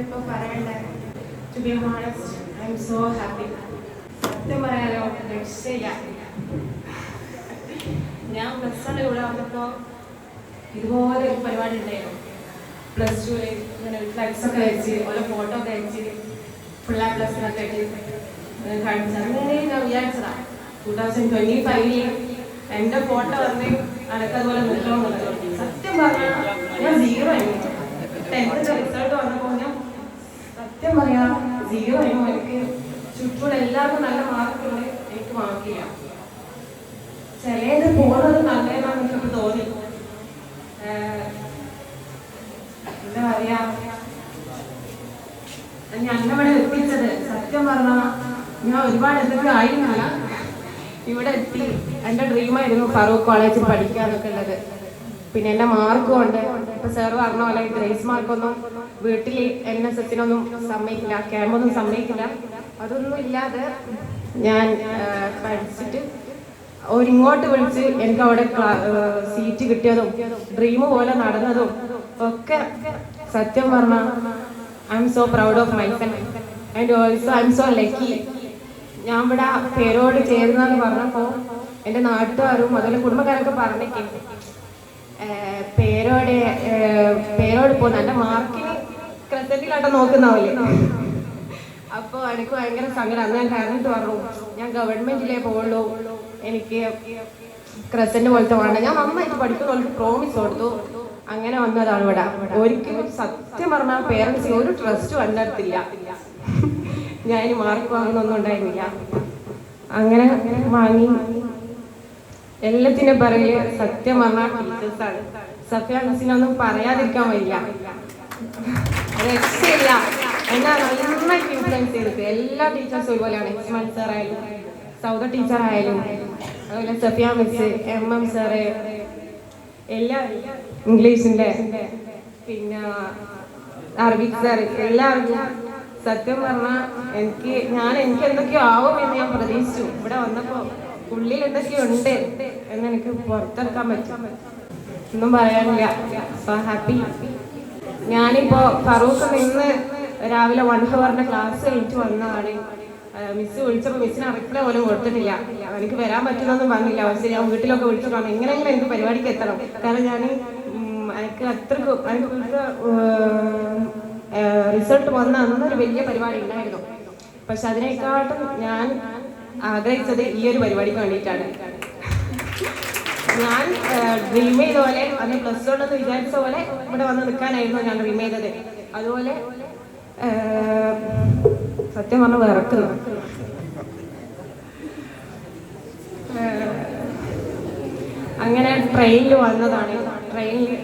ഇതിപ്പോൾ പറയണ്ടേ. To be honest I'm so happy സത്യം പറയാലോ രക്ഷയില്ല. ഞാൻ പ്ലസ് വൺ ഇവിടെ വന്നപ്പോൾ ഇതുപോലെ ഒരു പരിപാടി ഉണ്ടായിരുന്നു. പ്ലസ് ടുവിൽ ഇങ്ങനെ ഫ്ലക്സ് ഒക്കെ വെച്ച് ഓരോ ഫോട്ടോ ഒക്കെ അയച്ച് ഫുൾ ആ പ്ലസ് ഒക്കെ ഇട്ട് കാണിച്ചു. അങ്ങനെ ഞാൻ വിചാരിച്ചതാ ടൂ തൗസൻഡ് ട്വന്റി ഫൈവിൽ എന്റെ ഫോട്ടോ വന്ന് അനക്കതുപോലെ നിൽക്കണമെന്നുള്ളത്. സത്യം പറഞ്ഞാൽ ഞാൻ സീറോ ആയിരുന്നു ടെൻത്തിന്റെ റിസൾട്ട് വന്നപ്പോൾ സത്യം പറയാ സീറോ ആയിരുന്നു. എനിക്ക് ചുറ്റുമുള്ള എല്ലാവർക്കും നല്ല മാർക്കുണ്ട് എനിക്ക് മാർക്കില്ല ചിലത് പോകുന്നത് നല്ലതെന്നാണ് എനിക്ക് തോന്നി. എന്താ പറയാ? ഞങ്ങളിവിടെ എത്തിച്ചത്. സത്യം പറഞ്ഞാ ഞാൻ ഒരുപാട് എന്തൊക്കെ ആയിരുന്നില്ല. ഇവിടെ എത്തി. എന്റെ ഡ്രീമായിരുന്നു ഫറൂഖ് കോളേജിൽ പഠിക്കാനൊക്കെ ഉള്ളത്. പിന്നെ എന്റെ മാർക്കും ഉണ്ട്. ഇപ്പൊ സാർ പറഞ്ഞ പോലെ ഗ്രേസ് മാർക്കൊന്നും വീട്ടിൽ എൻ എസ് എസിനൊന്നും സമ്മതിക്കില്ല ക്യാമ്പൊന്നും സമ്മതിക്കില്ല. അതൊന്നും ഇല്ലാതെ ഞാൻ പഠിച്ചിട്ട് ഒരിങ്ങോട്ട് വിളിച്ച് എനിക്ക് അവിടെ സീറ്റ് കിട്ടിയതും ഡ്രീം പോലെ നടന്നതും ഒക്കെ സത്യം പറഞ്ഞ I'm so proud of my and also I'm so lucky ഞാൻ ഇവിടെ പേരോട് ചേരുന്നെന്ന് പറഞ്ഞപ്പോൾ എന്റെ നാട്ടുകാരും അതുപോലെ കുടുംബക്കാരൊക്കെ പറഞ്ഞേക്കെ പേരോട് പേരോട് പോ നല്ല മാർക്കിന് ക്രസന്റിലാട്ടം നോക്കുന്നാവില്ലേ അപ്പോൾ എനിക്ക് ഭയങ്കര സങ്കടം. അന്ന് ഞാൻ കരഞ്ഞിട്ട് പറഞ്ഞു ഞാൻ ഗവൺമെന്റിലേ പോകുള്ളൂ എനിക്ക് ക്രസന്റ് പോലത്തെ വേണ്ട. ഞാൻ നന്നായിട്ട് പഠിക്കുന്നവർക്ക് പ്രോമിസ് കൊടുത്തു. അങ്ങനെ വന്നതാണ് ഇവിടെ. ഒരിക്കലും സത്യം പറഞ്ഞാൽ പേരൻസ് ഒരു ട്രസ്റ്റ് കണ്ടെടുത്തില്ല ഞാൻ മാർക്ക് വാങ്ങുന്നൊന്നും ഉണ്ടായിരുന്നില്ല. അങ്ങനെ വാങ്ങി. എല്ലാത്തിനും പറയിൽ സത്യം പറഞ്ഞാൽ ടീച്ചേഴ്സാണ്. സഫിയ മിസ്സിനൊന്നും പറയാതിരിക്കാൻ വയ്യ. രക്ഷയില്ല. എന്നാ നന്നായിട്ട് ഇൻഫ്ലുവൻസ് ചെയ്തിട്ട് എല്ലാ ടീച്ചേഴ്സും ഒരുപോലെയാണ്. ഇസ്മാൻ സാർ ആയാലും സൗദ ടീച്ചർ ആയാലും അതുപോലെ Safiya miss M M sir എല്ലാ ഇംഗ്ലീഷിന്റെ പിന്നെ അറബിക് സാറ് എല്ലാവർക്കും സത്യം പറഞ്ഞാൽ എനിക്ക് ഞാൻ എനിക്ക് എന്തൊക്കെയോ ആവും എന്ന് ഞാൻ പ്രതീക്ഷിച്ചു. ഇവിടെ വന്നപ്പോ ഉള്ളിൽ എന്തൊക്കെ ഉണ്ട്. എന്ന് എനിക്ക് പുറത്തെടുക്കാൻ പറ്റും? ഒന്നും പറയാനില്ല. സോ ഹാപ്പി ഞാനിപ്പോ ഫറൂഖ് നിന്ന് രാവിലെ വൺ ഹവറിന്റെ ക്ലാസ് കഴിഞ്ഞിട്ട് വന്നതാണ്. മിസ് വിളിച്ചപ്പോ മിസ്സിന് റിപ്ലൈ പോലും കൊടുത്തിട്ടില്ല. എനിക്ക് വരാൻ പറ്റുന്നൊന്നും പറഞ്ഞില്ല. പക്ഷെ ഞാൻ വീട്ടിലൊക്കെ വിളിച്ചു എങ്ങനെയെങ്കിലും എനിക്ക് പരിപാടിക്ക് എത്തണം. കാരണം ഞാൻ എനിക്ക് അത്രയ്ക്ക് എനിക്ക് റിസൾട്ട് വന്ന അന്നൊരു വലിയ പരിപാടി ഉണ്ടായിരുന്നു. പക്ഷെ അതിനേക്കാട്ടും ഞാൻ ആഗ്രഹിച്ചത് ഈ ഒരു പരിപാടിക്ക് വേണ്ടിയിട്ടാണ്. ഞാൻ ഡ്രീം ചെയ്ത പോലെ അന്ന് പ്ലസ് വൺ എന്ന് വിചാരിച്ച പോലെ ഇവിടെ വന്ന് നിൽക്കാനായിരുന്നു ഞാൻ ഡ്രീം ചെയ്തത്. അതുപോലെ സത്യം പറഞ്ഞ വിറക്കുന്നു. അങ്ങനെ ട്രെയിനിൽ വന്നതാണ്. ട്രെയിനിൽ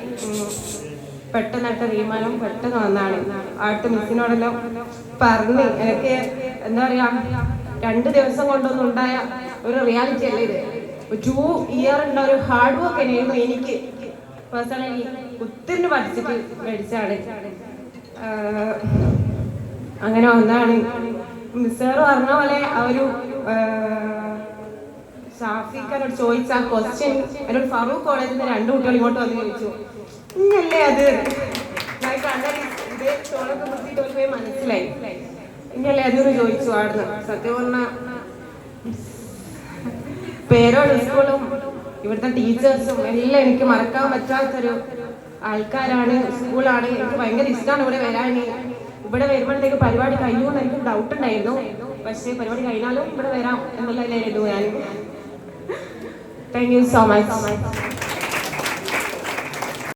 പെട്ടെന്നായിട്ട് തീരുമാനം പെട്ടെന്ന് വന്നതാണ്. ആട്ട് മിസ്സിനോടെല്ലാം പറഞ്ഞ് എനിക്ക് എന്താ പറയാ രണ്ട് ദിവസം കൊണ്ടൊന്നും ഉണ്ടായ ഒരു റിയാലിറ്റി അല്ല ഇത്? ടു ഉള്ള ഒരു ഹാർഡ് വർക്ക് തന്നെയായിരുന്നു എനിക്ക്. പേഴ്സണലി ഒത്തിരി പഠിച്ചിട്ട് മേടിച്ചാണ് അങ്ങനെ ഒന്നാണ് മിസ്സർ പറഞ്ഞ പോലെ ആ ഒരു ഷാഫിക്കാരോട് ചോദിച്ച ആ ക്വസ്റ്റ്യൻ എന്നോട് ഫറൂഖ് കോളേജിൽ നിന്ന് രണ്ട് കുട്ടികൾ ഇങ്ങോട്ട് വന്ന് ചോദിച്ചു. ഇന്നല്ലേ അത്? ഞാൻ ചോളൊക്കെ മനസ്സിലായി. ഇങ്ങല്ലേ അതൊരു ചോദിച്ചു ആടുന്ന്. സത്യം പറഞ്ഞ പേരോട് സ്കൂളും ഇവിടുത്തെ ടീച്ചേഴ്സും എല്ലാം എനിക്ക് മറക്കാൻ പറ്റാത്തൊരു ആൾക്കാരാണ് സ്കൂളാണ്. എനിക്ക് ഭയങ്കര ഇഷ്ടമാണ് ഇവിടെ വരാൻ ഇവിടെ വരുമ്പോഴത്തേക്ക് പരിപാടി കഴിയുമെന്ന് എനിക്ക് ഡൗട്ട് ഉണ്ടായിരുന്നു. പക്ഷേ പരിപാടി കഴിഞ്ഞാലും ഇവിടെ വരാം എന്നുള്ളതിലായിരുന്നു ഞാൻ. Thank you so much